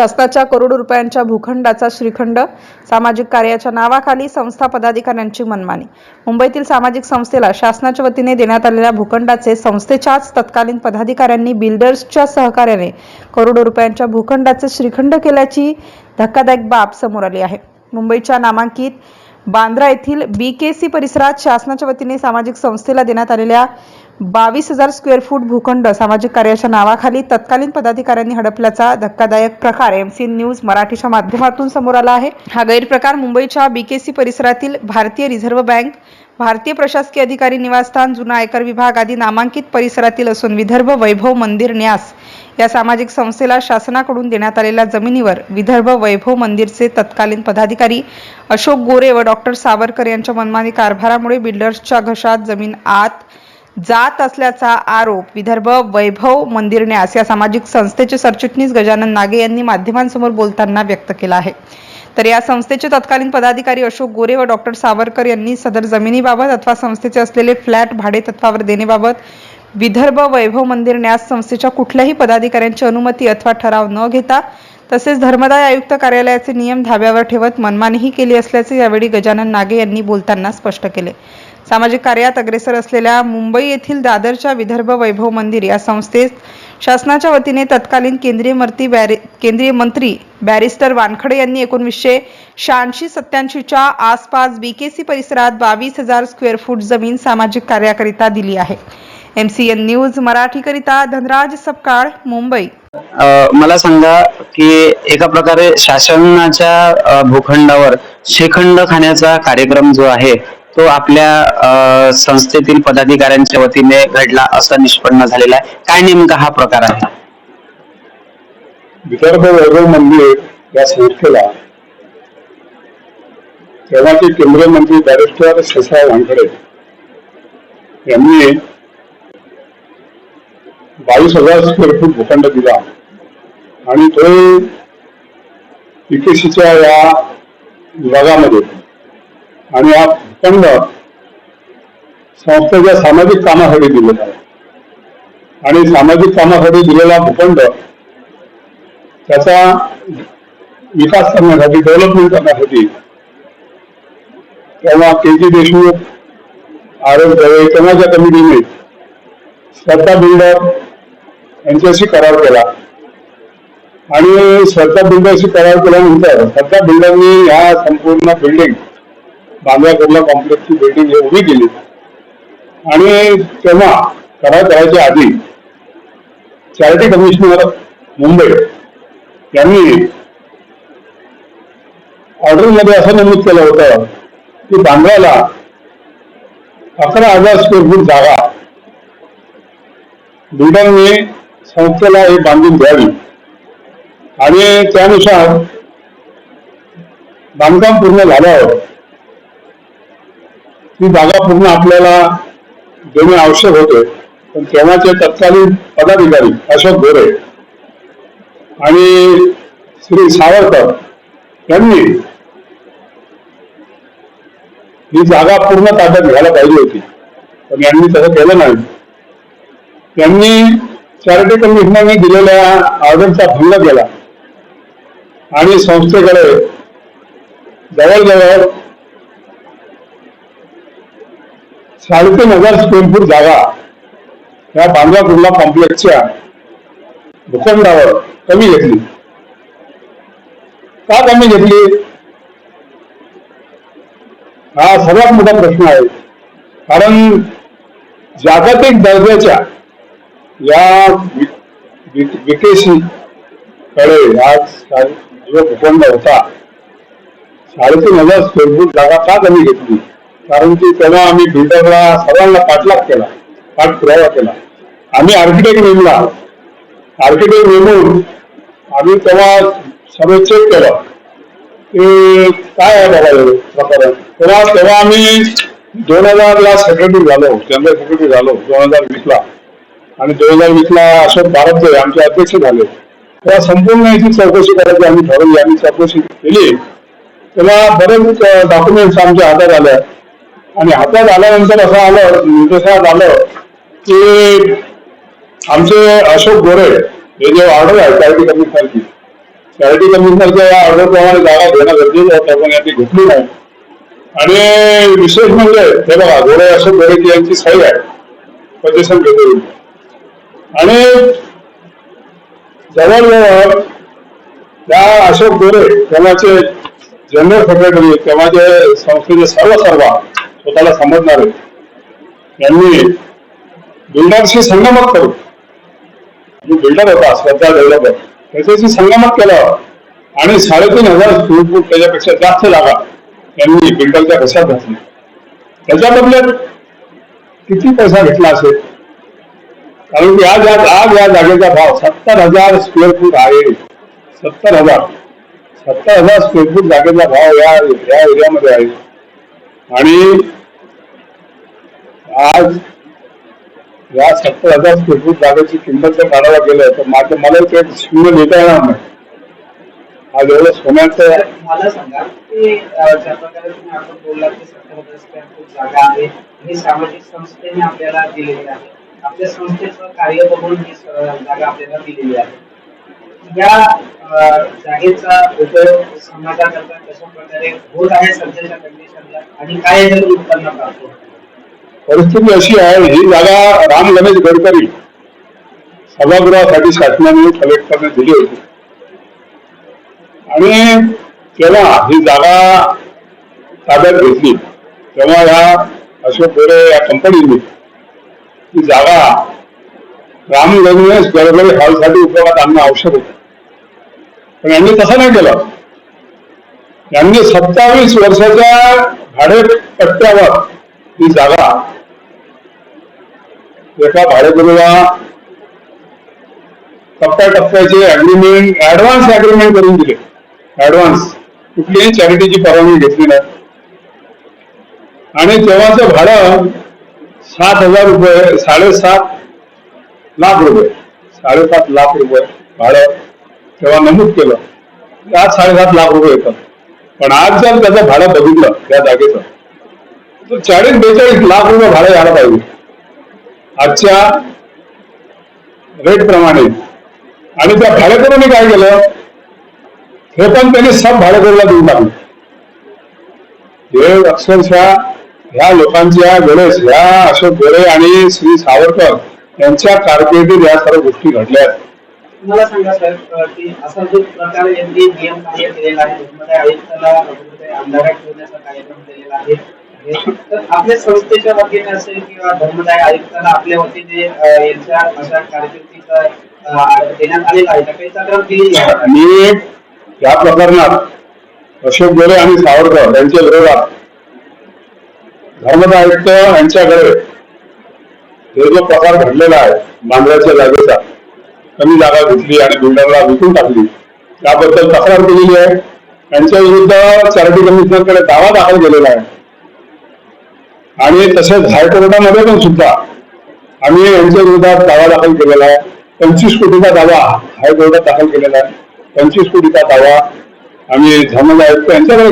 शासनाच्या करोडो रुपयांच्या भूखंडाचा श्रीखंड सामाजिक कार्याच्या नावाखाली संस्था पदाधिकाऱ्यांची मनमानी. मुंबईतील सामाजिक संस्थेला शासनाच्या वतीने देण्यात आलेल्या भूखंडाचे संस्थेच्याच तत्कालीन पदाधिकाऱ्यांनी बिल्डर्सच्या सहकार्याने करोडो रुपयांच्या भूखंडाचे श्रीखंड केल्याची धक्कादायक बाब समोर आली आहे. मुंबईच्या नामांकित बांद्रा येथील बी केसी परिसरात शासनाच्या वतीने सामाजिक संस्थेला देण्यात आलेल्या बावीस हजार स्क्वेअर फूट भूखंड सामाजिक कार्याच्या नावाखाली तत्कालीन पदाधिकाऱ्यांनी हडपल्याचा धक्कादायक प्रकार एम सी न्यूज मराठीच्या माध्यमातून समोर आला आहे. हा गैरप्रकार मुंबईच्या बीकेसी परिसरातील भारतीय रिझर्व्ह बँक भारतीय प्रशासकीय अधिकारी निवासस्थान जुना आयकर विभाग आदी नामांकित परिसरातील असून विदर्भ वैभव मंदिर न्यास या सामाजिक संस्थेला शासनाकडून देण्यात आलेल्या जमिनीवर विदर्भ वैभव मंदिरचे तत्कालीन पदाधिकारी अशोक गोरे व डॉक्टर सावरकर यांच्या मनमानी कारभारामुळे बिल्डर्सच्या घशात जमीन आत जात असल्याचा आरोप विदर्भ वैभव मंदिर न्यास या सामाजिक संस्थेचे सरचिटणीस गजानन नागे यांनी माध्यमांसमोर बोलताना व्यक्त केला आहे. तर या संस्थेचे तत्कालीन पदाधिकारी अशोक गोरे व डॉक्टर सावरकर यांनी सदर जमिनीबाबत अथवा संस्थेचे असलेले फ्लॅट भाडे तत्वावर देण्याबाबत विदर्भ वैभव मंदिर न्यास संस्थेच्या कुठल्याही पदाधिकाऱ्यांची अनुमती अथवा ठराव न घेता तसेच धर्मदाय आयुक्त कार्यालयाचे नियम धाब्यावर ठेवत मनमानीही केली असल्याचे यावेळी गजानन नागे यांनी बोलताना स्पष्ट केले. सामाजिक कार्यात अग्रेसर असलेल्या मुंबई येथील दादरच्या विदर्भ वैभव मंदिर या संस्थेत शासनाच्या वतीने तत्कालीन केंद्रीय मंत्री बॅरि केंद्रीय मंत्री बॅरिस्टर वानखडे यांनी एकोणवीसशे शहाऐंशी सत्याऐंशीच्या आसपास बीकेसी परिसरात बावीस हजार स्क्वेअर फूट जमीन सामाजिक कार्याकरिता दिली आहे. एम सी एन न्यूज मराठीकरिता धनराज सपकाळ मुंबई. मला सांगा की एका प्रकारे शासनाच्या भूखंडावर श्रीखंड खाण्याचा कार्यक्रम जो आहे तो आपल्या संस्थेतील पदाधिकाऱ्यांच्या वतीने घडला असं निष्पन्न झालेला आहे. काय नेमका हा प्रकार आहे? विदर्भ वैभव मंदिर या संस्थेला तेव्हाचे केंद्रीय मंत्री बॅरिस्टर शशाव वानखडे यांनी बावीस हजार स्क्वेअर फूट भूखंड दिला. आणि तो पीकेसीच्या या विभागामध्ये आणि या भूखंड संस्थेच्या सामाजिक कामासाठी दिलेला आहे. आणि सामाजिक कामासाठी दिलेला भूखंड त्याचा विकास करण्यासाठी डेव्हलपमेंट करण्यासाठी तेव्हा K. G. Deshmukh R. S. Dave तेव्हाच्या कमिटीने श्रद्धा बिल्डर यांच्याशी करार केला. आणि श्रद्धा बिल्डरशी करार केल्यानंतर श्रद्धा बिल्डरनी या संपूर्ण बिल्डिंग बांद्रा कुर्ला कॉम्प्लेक्सची बिल्डिंग हे उभी केली. आणि तेव्हा करार करायच्या आधी चॅरिटी कमिशनर मुंबई यांनी ऑर्डरमध्ये असं नमूद केलं होतं की बांद्राला अकरा हजार स्क्वेअर फूट जागा बिल्डरने संस्थेला हे बांधून द्यावी. आणि त्यानुसार बांधकाम पूर्ण झाल्यावर ती जागा पूर्ण आपल्याला देणे आवश्यक होते. पण तेव्हाचे तत्कालीन पदाधिकारी अशोक गोरे आणि श्री सावरकर यांनी ही जागा पूर्ण ताब्यात घ्यायला पाहिजे होती. पण यांनी तसं केलं नाही. त्यांनी चॅरिटी कमिशनरने दिलेल्या ऑर्डरचा भंग केला. आणि संस्थेकडे जवळजवळ साडेतीन हजार स्क्वेअर फूट जागा या बांद्रा कुर्ला कॉम्प्लेक्सच्या भूखंडावर कमी घेतली. का कमी घेतली? हा सर्वात मोठा प्रश्न आहे. कारण जागतिक दर्जाच्या या विकेशीकडे आज जो भूखंड होता साडेतीन हजार स्क्वेअर फूट जागा का कमी घेतली? कारण की तेव्हा आम्ही बिल्डरला सर्वांना पाठलाग केला पाठपुरावा केला. आम्ही आर्किटेक्ट नेमला. आर्किटेक्ट नेमून आम्ही तेव्हा सर्व चेक केलं. की काय आहे बाबा हे प्रकरण? तेव्हा तेव्हा आम्ही दोन हजारला सेक्रेटरी झालो जनरल सेक्रेटरी झालो दोन हजार वीसला. आणि दोन हजार वीसला अशोक भारतचे आमचे अध्यक्ष झाले तेव्हा संपूर्ण याची चौकशी करायची आम्ही ठरवली आम्ही चौकशी केली. तेव्हा बरेच डॉक्युमेंट्स आमच्या हातात आल्या. आणि हातात आल्यानंतर असं आलं निर्देशात आलं की आमचे अशोक गोरे हे जे ऑर्डर आहे चॅरिटी कमिशनरची चॅरिटी कमिशनरच्या या ऑर्डरप्रमाणे जागा घेणं गरजेचं होतं पण यांनी घेतली नाही. आणि विशेष म्हणजे हे बघा गोरे अशोक गोरे यांची सही आहे पजेशन घेतो आणि जवळजवळ त्या अशोक गोरे तेव्हाचे जनरल सेक्रेटरी तेव्हाचे संस्थेचे सर्व सर्व स्वतःला समजणार. त्यांनी बिल्डरशी संगमत करू जो बिल्डर होता स्वतः डेव्हलपर त्याच्याशी संगमत केलं आणि साडेतीन हजार स्क्वेअर फूट त्याच्यापेक्षा जास्त जागा त्यांनी बिल्डरच्या घशात घातली. त्याच्या बदल्यात किती पैसा घेतला असेल? कारण की आज आज आज या जागेचा भाव सत्तर हजार स्क्वेअर फूट आहे. सत्तर हजार. सत्तर हजार स्क्वेअर फूट जागेचा भाव या या एरियामध्ये आहे. आणि आज या सत्तर हजार स्क्वेअर फूट जागेची किंमत जर काढायला गेलं तर माझं मला ते शून्य देता येणार नाही. आज एवढं सोन्याचं मला सांगा की ज्या प्रकारे तुम्ही आपण बोललात की सत्तर हजार स्क्वेअर फूट जागा आहे ही सामाजिक संस्थेने आपल्याला दिलेली आहे. आपल्या संस्थेचं कार्य बघून ही जागा आपल्याला दिलेली आहे. या जागेचा उपयोग समाजाकरता कशा प्रकारे होत आहे सध्याच्या कंडिशनला आणि काय जर उत्पन्न प्राप्त परिस्थिती अशी आहे ही जागा राम रमेश गडकरी सभागृहासाठी शासनाने कलेक्टरने दिली होती. आणि तेव्हा ही जागा ताब्यात घेतली. तेव्हा या अशोक गोरे या कंपनीने ही जागा राम रमेश गडकरी हॉलसाठी उपयोगात आणणं आवश्यक होतं. पण यांनी तसं नाही केलं. यांनी सत्तावीस वर्षाच्या भाडेपट्ट्यावर ही जागा एका भाडेकरूला टप्प्याटप्प्याचे अग्रीमेंट ऍडव्हान्स अग्रीमेंट करून दिले. ऍडव्हान्स कुठलीही चॅरिटीची परवानगी घेतली नाही. आणि तेव्हाचं भाडं सात हजार रुपये साडेसात लाख रुपये साडेसात लाख रुपये भाडं तेव्हा नमूद केलं. की आज साडेसात लाख रुपये येतात. पण आज जर त्याचं भाडं बघितलं त्या जागेचं तर चाळीस बेचाळीस लाख रुपये भाडं यायला पाहिजे. आजच्या रेट प्रमाणे. आणि त्या भाडेकरूने काय केलं? हे पण त्यांनी सब भाडेकरूला देऊन टाकलं. हे अक्षरशः ह्या लोकांच्या वेळेस ह्या अशोक गोरे आणि श्री सावरकर यांच्या कारकिर्दीत या सर्व गोष्टी घडल्या आहेत. मला सांगा सर की असा जो प्रकारे यांनी नियम कार्य केलेला आहे त्यामध्ये आयुक्ताला अंधारात ठेवण्याचा कार्यक्रम केलेला आहे तर आपल्या संस्थेच्या वतीने असेल किंवा धर्मदाय आयुक्ताला आपल्या वतीने यांच्या अशा कारकिर्दीचा देण्यात आलेला आहे काही तक्रार केलेली आहे. आणि या प्रकरणात अशोक गोरे आणि सावरकर यांच्या विरोधात धर्मदाय आयुक्त यांच्याकडे हे जो प्रकार घडलेला आहे बांद्र्याच्या जागेचा कमी जागा घेतली आणि बिल्डरला विकून टाकली. त्याबद्दल तक्रार केलेली आहे. त्यांच्या विरुद्ध चॅरिटी कमिशनरकडे दावा दाखल केलेला आहे. आणि तसेच हायकोर्टामध्ये पण सुद्धा आम्ही यांच्या विरोधात दावा दाखल केलेला आहे. पंचवीस कोटीचा दावा हायकोर्टात दाखल केलेला आहे. पंचवीस कोटीचा दावा आम्ही धर्मदाय आयुक्त यांच्याकडे